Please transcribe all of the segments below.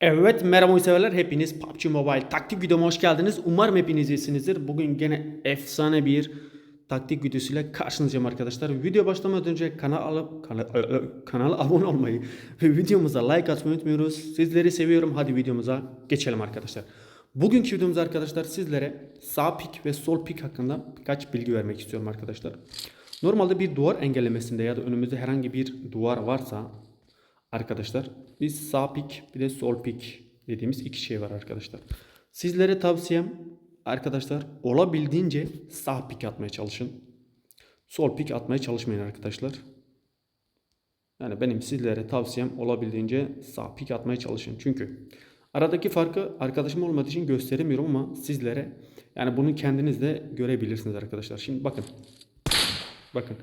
Evet merhaba oyun severler hepiniz PUBG Mobile taktik videoma hoş geldiniz. Umarım hepiniz iyisinizdir. Bugün gene efsane bir taktik videosuyla karşınızdayım arkadaşlar. Video başlamadan önce kanal alıp kanal, kanala abone olmayı ve videomuza like atmayı unutmuyoruz. Sizleri seviyorum. Hadi videomuza geçelim arkadaşlar. Bugünkü videomuzda arkadaşlar sizlere sağ pik ve sol pik hakkında birkaç bilgi vermek istiyorum arkadaşlar. Normalde bir duvar engellemesinde ya da önümüzde herhangi bir duvar varsa Arkadaşlar biz sağ pik bir de sol pik dediğimiz iki şey var arkadaşlar. Sizlere tavsiyem arkadaşlar olabildiğince sağ pik atmaya çalışın. Sol pik atmaya çalışmayın arkadaşlar. Yani benim sizlere tavsiyem olabildiğince sağ pik atmaya çalışın. Çünkü aradaki farkı arkadaşım olmadığı için gösteremiyorum ama sizlere yani bunu kendiniz de görebilirsiniz arkadaşlar. Şimdi bakın. Bakın.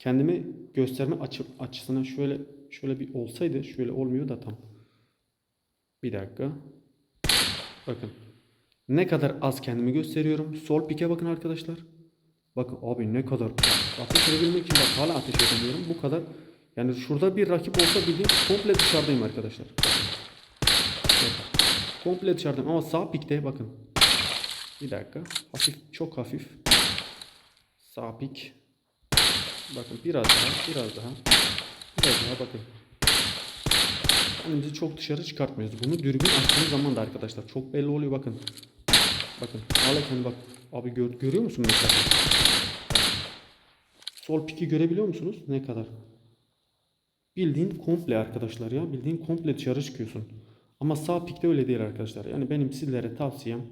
Kendimi gösterme açı, açısına şöyle şöyle bir olsaydı şöyle olmuyor da tam. Bir dakika. Bakın. Ne kadar az kendimi gösteriyorum. Sol pike bakın arkadaşlar. Bakın abi ne kadar ateş edebilmek için bak hala ateş edemiyorum. Bu kadar. Yani şurada bir rakip olsa bildiğin komple dışarıdayım arkadaşlar. Komple dışarıdayım ama sağ pikte bakın. Bir dakika. Hafif çok hafif. Sağ pik. Bakın biraz daha biraz daha. Biraz daha bakın. Kendimizi çok dışarı çıkartmıyoruz. Bunu dürbün açtığımız zaman da arkadaşlar çok belli oluyor bakın. Bakın hala kendi bak. Abi gör, görüyor musun mesela? Sol piki görebiliyor musunuz? Ne kadar? Bildiğin komple arkadaşlar ya. Bildiğin komple dışarı çıkıyorsun. Ama sağ pikte öyle değil arkadaşlar. Yani benim sizlere tavsiyem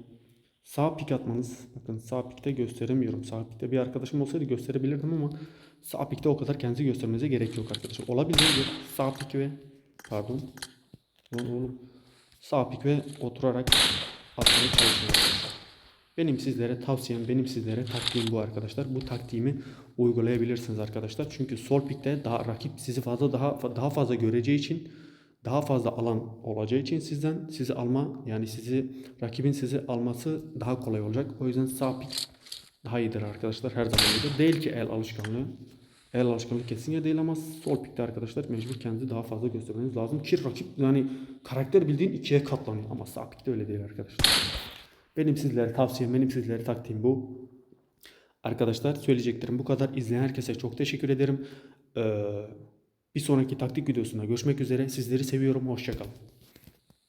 sağ pik atmanız. Bakın sağ pikte gösteremiyorum. Sağ pikte bir arkadaşım olsaydı gösterebilirdim ama sağ pikte o kadar kendinizi göstermenize gerek yok arkadaşlar. Olabildiğince sağ pik ve pardon. Sağ pik ve oturarak atmaya arkadaşlar. Benim sizlere tavsiyem, benim sizlere taktiğim bu arkadaşlar. Bu taktiğimi uygulayabilirsiniz arkadaşlar. Çünkü sol pikte daha rakip sizi fazla daha daha fazla göreceği için daha fazla alan olacağı için sizden sizi alma yani sizi rakibin sizi alması daha kolay olacak. O yüzden sağ pik daha iyidir arkadaşlar her zaman iyidir. Değil ki el alışkanlığı. El alışkanlığı kesinlikle değil ama sol pikte arkadaşlar mecbur kendinizi daha fazla göstermeniz lazım ki rakip yani karakter bildiğin ikiye katlanıyor ama sağ pikte öyle değil arkadaşlar. Benim sizlere tavsiyem, benim sizlere taktiğim bu. Arkadaşlar söyleyeceklerim bu kadar. İzleyen herkese çok teşekkür ederim. Ee, bir sonraki taktik videosunda görüşmek üzere. Sizleri seviyorum. Hoşçakalın.